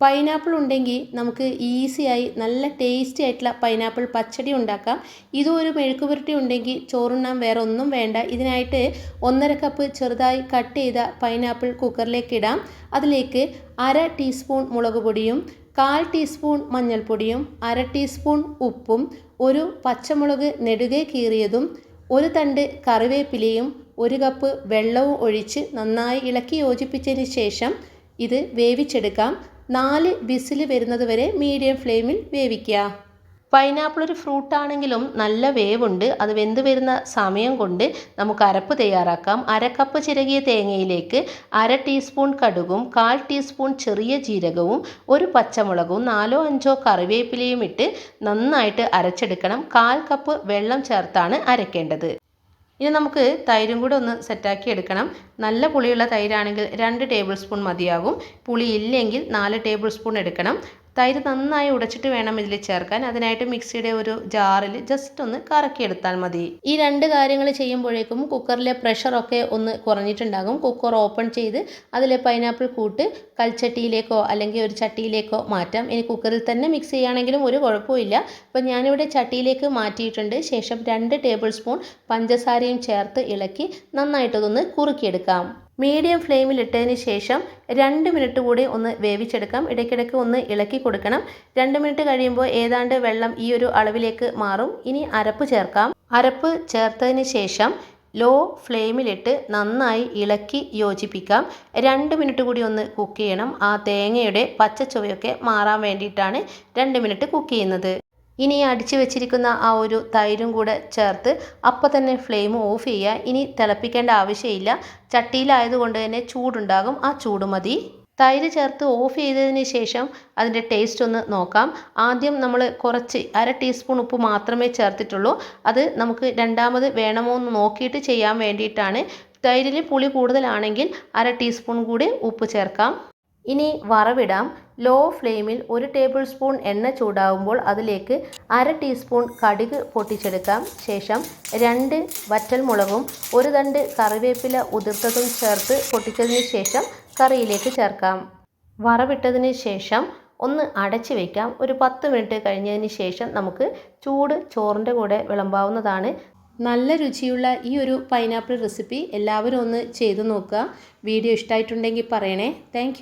Pineapple ഉണ്ടെങ്കിൽ നമുക്ക് ഈസിയായി നല്ല ടേസ്റ്റി ആയിട്ടുള്ള പൈനാപ്പിൾ പച്ചടി ഉണ്ടാക്കാം. ഇതും ഒരു മെഴുക്ക് പുരട്ടി ഉണ്ടെങ്കിൽ ചോറുണ്ണാൻ വേറെ ഒന്നും വേണ്ട. ഇതിനായിട്ട് ഒന്നര കപ്പ് ചെറുതായി കട്ട് ചെയ്ത പൈനാപ്പിൾ കുക്കറിലേക്ക് ഇടാം. അതിലേക്ക് അര ടീസ്പൂൺ മുളക് പൊടിയും കാൽ ടീസ്പൂൺ മഞ്ഞൾപ്പൊടിയും അര ടീസ്പൂൺ ഉപ്പും ഒരു പച്ചമുളക് നെടുകെ കീറിയതും ഒരു തണ്ട് കറിവേപ്പിലയും ഒരു കപ്പ് വെള്ളവും ഒഴിച്ച് നന്നായി ഇളക്കി യോജിപ്പിച്ചതിന് ശേഷം ഇത് വേവിച്ചെടുക്കാം. നാല് വിസിൽ വരുന്നത് വരെ മീഡിയം ഫ്ലെയിമിൽ വേവിക്കുക. പൈനാപ്പിൾ ഒരു ഫ്രൂട്ട് ആണെങ്കിലും നല്ല വേവുണ്ട്. അത് വെന്ത് വരുന്ന സമയം കൊണ്ട് നമുക്ക് അരപ്പ് തയ്യാറാക്കാം. അര കപ്പ് ചിരകിയ തേങ്ങയിലേക്ക് അര ടീസ്പൂൺ കടുകും കാൽ ടീസ്പൂൺ ചെറിയ ജീരകവും ഒരു പച്ചമുളകും നാലോ അഞ്ചോ കറിവേപ്പിലയും ഇട്ട് നന്നായിട്ട് അരച്ചെടുക്കണം. കാൽ കപ്പ് വെള്ളം ചേർത്താണ് അരയ്ക്കേണ്ടത് ഇനി നമുക്ക് തൈരും കൂടെ ഒന്ന് സെറ്റാക്കി എടുക്കണം. നല്ല പുളിയുള്ള തൈരാണെങ്കിൽ രണ്ട് ടേബിൾ സ്പൂൺ മതിയാകും പുളി ഇല്ലെങ്കിൽ നാല് ടേബിൾ സ്പൂൺ എടുക്കണം. തൈര് നന്നായി ഉടച്ചിട്ട് വേണം ഇതിൽ ചേർക്കാൻ. അതിനായിട്ട് മിക്സിയുടെ ഒരു ജാറിൽ ജസ്റ്റ് ഒന്ന് കറക്കിയെടുത്താൽ മതി. ഈ രണ്ട് കാര്യങ്ങൾ ചെയ്യുമ്പോഴേക്കും കുക്കറിലെ പ്രഷറൊക്കെ ഒന്ന് കുറഞ്ഞിട്ടുണ്ടാകും. കുക്കർ ഓപ്പൺ ചെയ്ത് അതിലെ പൈനാപ്പിൾ കൂട്ട് കൽച്ചട്ടിയിലേക്കോ അല്ലെങ്കിൽ ഒരു ചട്ടിയിലേക്കോ മാറ്റാം. ഇനി കുക്കറിൽ തന്നെ മിക്സ് ചെയ്യുകയാണെങ്കിലും ഒരു കുഴപ്പമില്ല അപ്പോൾ ഞാനിവിടെ ചട്ടിയിലേക്ക് മാറ്റിയിട്ടുണ്ട്. ശേഷം രണ്ട് ടേബിൾ സ്പൂൺ പഞ്ചസാരയും ചേർത്ത് ഇളക്കി നന്നായിട്ടതൊന്ന് കുറുക്കിയെടുക്കാം. മീഡിയം ഫ്ലെയിമിൽ ഇട്ടതിന് ശേഷം രണ്ട് മിനിറ്റ് കൂടി ഒന്ന് വേവിച്ചെടുക്കാം. ഇടയ്ക്കിടയ്ക്ക് ഒന്ന് ഇളക്കി കൊടുക്കണം. രണ്ട് മിനിറ്റ് കഴിയുമ്പോൾ ഏതാണ്ട് വെള്ളം ഈ ഒരു അളവിലേക്ക് മാറും. ഇനി അരപ്പ് ചേർക്കാം. അരപ്പ് ചേർത്തതിന് ശേഷം ലോ ഫ്ലെയിമിലിട്ട് നന്നായി ഇളക്കി യോജിപ്പിക്കാം. രണ്ട് മിനിറ്റ് കൂടി ഒന്ന് കുക്ക് ചെയ്യണം. ആ തേങ്ങയുടെ പച്ച ചുവയൊക്കെ മാറാൻ വേണ്ടിയിട്ടാണ് രണ്ട് മിനിറ്റ് കുക്ക് ചെയ്യുന്നത്. ഇനി അടിച്ചു വെച്ചിരിക്കുന്ന ആ ഒരു തൈരും കൂടെ ചേർത്ത് അപ്പം തന്നെ ഫ്ലെയിം ഓഫ് ചെയ്യുക. ഇനി തിളപ്പിക്കേണ്ട ആവശ്യമില്ല. ചട്ടിയിലായതുകൊണ്ട് തന്നെ ചൂടുണ്ടാകും. ആ ചൂട് മതി. തൈര് ചേർത്ത് ഓഫ് ചെയ്തതിന് ശേഷം അതിന്റെ ടേസ്റ്റ് ഒന്ന് നോക്കാം. ആദ്യം നമ്മൾ കുറച്ച് അര ടീസ്പൂൺ ഉപ്പ് മാത്രമേ ചേർത്തിട്ടുള്ളൂ. അത് നമുക്ക് രണ്ടാമത് വേണമോ എന്ന് നോക്കിയിട്ട് ചെയ്യാൻ വേണ്ടിയിട്ടാണ്. തൈരിൽ പുളി കൂടുതലാണെങ്കിൽ അര ടീസ്പൂൺ കൂടി ഉപ്പ് ചേർക്കാം. ഇനി വറവിടാം. ലോ ഫ്ലെയിമിൽ ഒരു ടേബിൾ സ്പൂൺ എണ്ണ ചൂടാവുമ്പോൾ അതിലേക്ക് അര ടീസ്പൂൺ കടുക് പൊട്ടിച്ചെടുക്കാം. ശേഷം രണ്ട് വറ്റൽമുളകും ഒരു തണ്ട് കറിവേപ്പില ഉതിർത്തതും ചേർത്ത് പൊട്ടിച്ചതിന് ശേഷം കറിയിലേക്ക് ചേർക്കാം. വറവിട്ടതിന് ശേഷം ഒന്ന് അടച്ചു വയ്ക്കാം ഒരു പത്ത് മിനിറ്റ് കഴിഞ്ഞതിന് ശേഷം നമുക്ക് ചൂട് ചോറിന്റെ കൂടെ വിളമ്പാവുന്നതാണ് നല്ല രുചിയുള്ള ഈ ഒരു പൈനാപ്പിൾ റെസിപ്പി എല്ലാവരും ഒന്ന് ചെയ്തു നോക്കുക. വീഡിയോ ഇഷ്ടമായിട്ടുണ്ടെങ്കിൽ പറയണേ. താങ്ക്